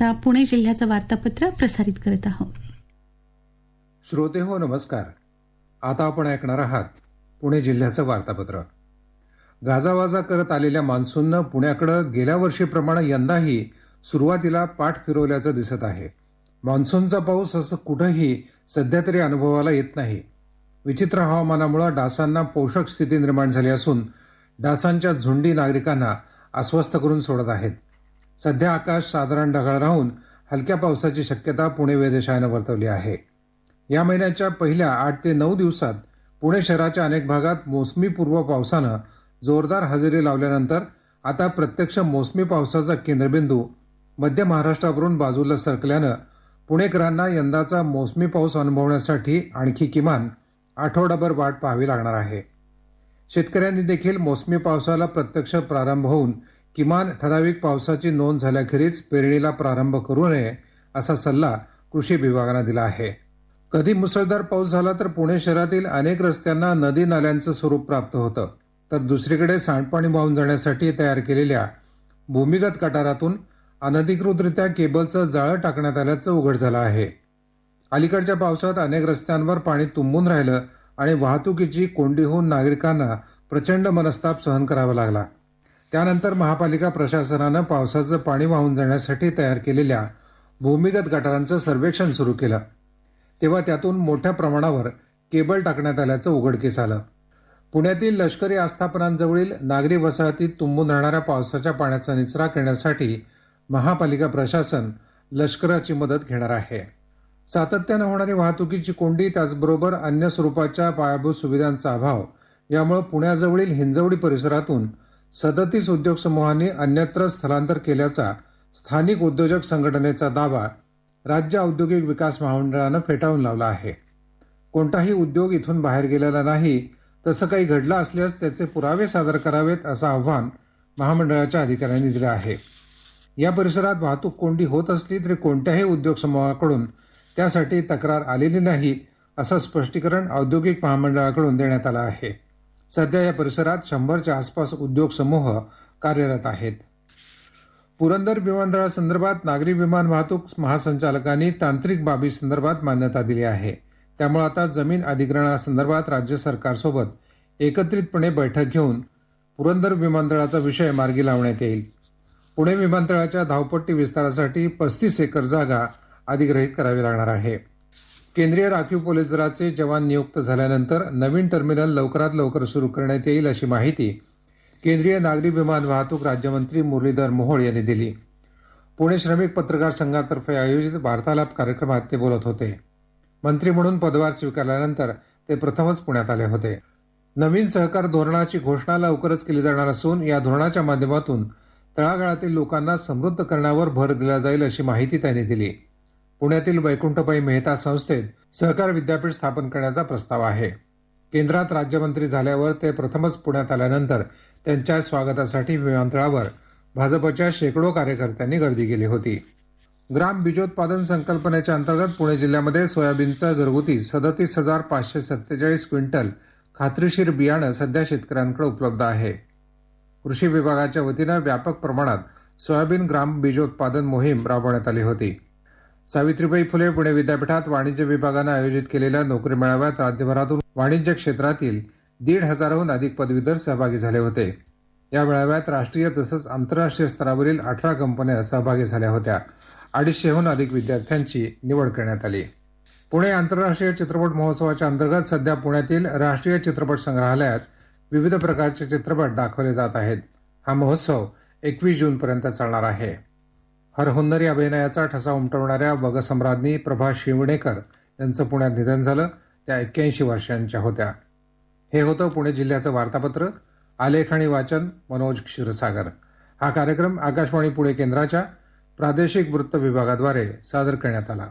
आता पुणे जिल्ह्याचं वार्तापत्र प्रसारित करत आहोत. श्रोते हो नमस्कार. आता आपण ऐकणार आहात पुणे जिल्ह्याचं वार्तापत्र. गाजावाजा करत आलेल्या मान्सूननं पुण्याकडं गेल्या वर्षीप्रमाणे यंदाही सुरुवातीला पाठ फिरवल्याचं दिसत आहे. मान्सूनचा पाऊस असं कुठंही सध्या तरी अनुभवाला येत नाही. विचित्र हवामानामुळे डासांना पोषक स्थिती निर्माण झाली असून डासांच्या झुंडी नागरिकांना अस्वस्थ करून सोडत आहेत. सध्या आकाश साधारण ढगाळ राहून हलक्या पावसाची शक्यता पुणे वेधशाळेनं वर्तवली आहे. या महिन्याच्या पहिल्या आठ ते नऊ दिवसात पुणे शहराच्या अनेक भागात मोसमी पूर्व पावसानं जोरदार हजेरी लावल्यानंतर आता प्रत्यक्ष मोसमी पावसाचा केंद्रबिंदू मध्य महाराष्ट्रावरून बाजूला सरकल्यानं पुणेकरांना यंदाचा मोसमी पाऊस अनुभवण्यासाठी आणखी किमान आठवडाभर वाट पाहावी लागणार आहे. शेतकऱ्यांनी देखील मोसमी पावसाला प्रत्यक्ष प्रारंभ होऊन किमान ठराविक पावसाची नोंद झाल्याखेरीज पेरणीला प्रारंभ करू नये असा सल्ला कृषी विभागानं दिला आहे. कधी मुसळधार पाऊस झाला तर पुणे शहरातील अनेक रस्त्यांना नदी नाल्यांचं स्वरूप प्राप्त होतं. तर दुसरीकडे सांडपाणी वाहून जाण्यासाठी तयार केलेल्या भूमिगत गटारातून अनधिकृतरित्या केबलचं जाळं टाकण्यात आल्याचं उघड झालं आहे. अलीकडच्या पावसात अनेक रस्त्यांवर पाणी तुंबून राहिलं आणि वाहतुकीची कोंडी होऊन नागरिकांना प्रचंड मनस्ताप सहन करावा लागला. त्यानंतर महापालिका प्रशासनानं पावसाचं पाणी वाहून जाण्यासाठी तयार केलेल्या भूमिगत गटारांचं सर्वेक्षण सुरू केलं. तेव्हा त्यातून मोठ्या प्रमाणावर केबल टाकण्यात आल्याचं उघडकीस आलं. पुण्यातील लष्करी आस्थापनांजवळील नागरी वसाहतीत तुंबून राहणाऱ्या पावसाच्या पाण्याचा निचरा करण्यासाठी महापालिका प्रशासन लष्कराची मदत घेणार आहे. सातत्यानं होणारी वाहतुकीची कोंडी त्याचबरोबर अन्य स्वरूपाच्या पायाभूत सुविधांचा अभाव यामुळे पुण्याजवळील हिंजवडी परिसरातून सदतीस उद्योग समूहांनी अन्यत्र स्थलांतर केल्याचा स्थानिक उद्योजक संघटनेचा दावा राज्य औद्योगिक विकास महामंडळानं फेटाळून लावला आहे. कोणताही उद्योग इथून बाहेर गेलेला नाही तसं काही घडलं असल्यास त्याचे पुरावे सादर करावेत असं आव्हान महामंडळाच्या अधिकाऱ्यांनी दिलं आहे. या परिसरात वाहतूक कोंडी होत असली तरी कोणत्याही उद्योग समूहाकडून त्यासाठी तक्रार आलेली नाही असं स्पष्टीकरण औद्योगिक महामंडळाकडून देण्यात आलं आहे. सध्या या परिसरात शंभरच्या आसपास उद्योग समूह कार्यरत आहेत. पुरंदर विमानतळासंदर्भात नागरी विमान वाहतूक महासंचालकांनी तांत्रिक बाबी संदर्भात मान्यता दिली आहे. त्यामुळे आता जमीन अधिग्रहणासंदर्भात राज्य सरकारसोबत एकत्रितपणे बैठक घेऊन पुरंदर विमानतळाचा विषय मार्गी लावण्यात येईल. पुणे विमानतळाच्या धावपट्टी विस्तारासाठी पस्तीस एकर जागा अधिग्रहित करावी लागणार आहे. केंद्रीय राखीव पोलीस दलाचे जवान नियुक्त झाल्यानंतर नवीन टर्मिनल लवकरात लवकर सुरू करण्यात येईल अशी माहिती केंद्रीय नागरी विमान वाहतूक राज्यमंत्री मुरलीधर मोहोळ यांनी दिली. पुणे श्रमिक पत्रकार संघातर्फे आयोजित वार्तालाप कार्यक्रमात ते बोलत होते. मंत्री म्हणून पदभार स्वीकारल्यानंतर ते प्रथमच पुण्यात आले होते. नवीन सहकार धोरणाची घोषणा लवकरच केली जाणार असून या धोरणाच्या माध्यमातून तळागाळातील लोकांना समृद्ध करण्यावर भर दिला जाईल अशी माहिती त्यांनी दिली. पुण्यातील वैकुंठबाई मेहता संस्थेत सहकार विद्यापीठ स्थापन करण्याचा प्रस्ताव आहे. केंद्रात राज्यमंत्री झाल्यावर ते प्रथमच पुण्यात आल्यानंतर त्यांच्या स्वागतासाठी विमानतळावर भाजपच्या शेकडो कार्यकर्त्यांनी गर्दी केली होती. ग्राम बीजोत्पादन संकल्पनेच्या अंतर्गत पुणे जिल्ह्यामध्ये सोयाबीनचं घरगुती सदतीस हजार पाचशे सत्तेचाळीस क्विंटल खात्रीशीर बियाणं सध्या शेतकऱ्यांकडे उपलब्ध आहे. कृषी विभागाच्या वतीनं व्यापक प्रमाणात सोयाबीन ग्राम बीजोत्पादन मोहीम राबवण्यात आली होती. सावित्रीबाई फुले पुणे विद्यापीठात वाणिज्य विभागानं आयोजित केलेल्या नोकरी मेळाव्यात राज्यभरातून वाणिज्य क्षेत्रातील दीड हजाराहून अधिक पदवीधर सहभागी झाले होते. या मेळाव्यात राष्ट्रीय तसंच आंतरराष्ट्रीय स्तरावरील अठरा कंपन्या सहभागी झाल्या होत्या. अडीचशेहून अधिक विद्यार्थ्यांची निवड करण्यात आली. पुणे आंतरराष्ट्रीय चित्रपट महोत्सवाच्या अंतर्गत सध्या पुण्यातील राष्ट्रीय चित्रपट संग्रहालयात विविध प्रकारचे चित्रपट दाखवले जात आहेत. हा महोत्सव एकवीस जूनपर्यंत चालणार आहे. हरहुन्नरी अभिनयाचा ठसा उमटवणाऱ्या वगसम्राज्ञी प्रभा शिवणेकर यांचं पुण्यात निधन झालं त्या एक्क्याऐंशी वर्षांच्या होत्या. हे होतं पुणे जिल्ह्याचं वार्तापत्र आलेख आणि वाचन मनोज क्षीरसागर. हा कार्यक्रम आकाशवाणी पुणे केंद्राच्या प्रादेशिक वृत्त विभागाद्वारे सादर करण्यात आला.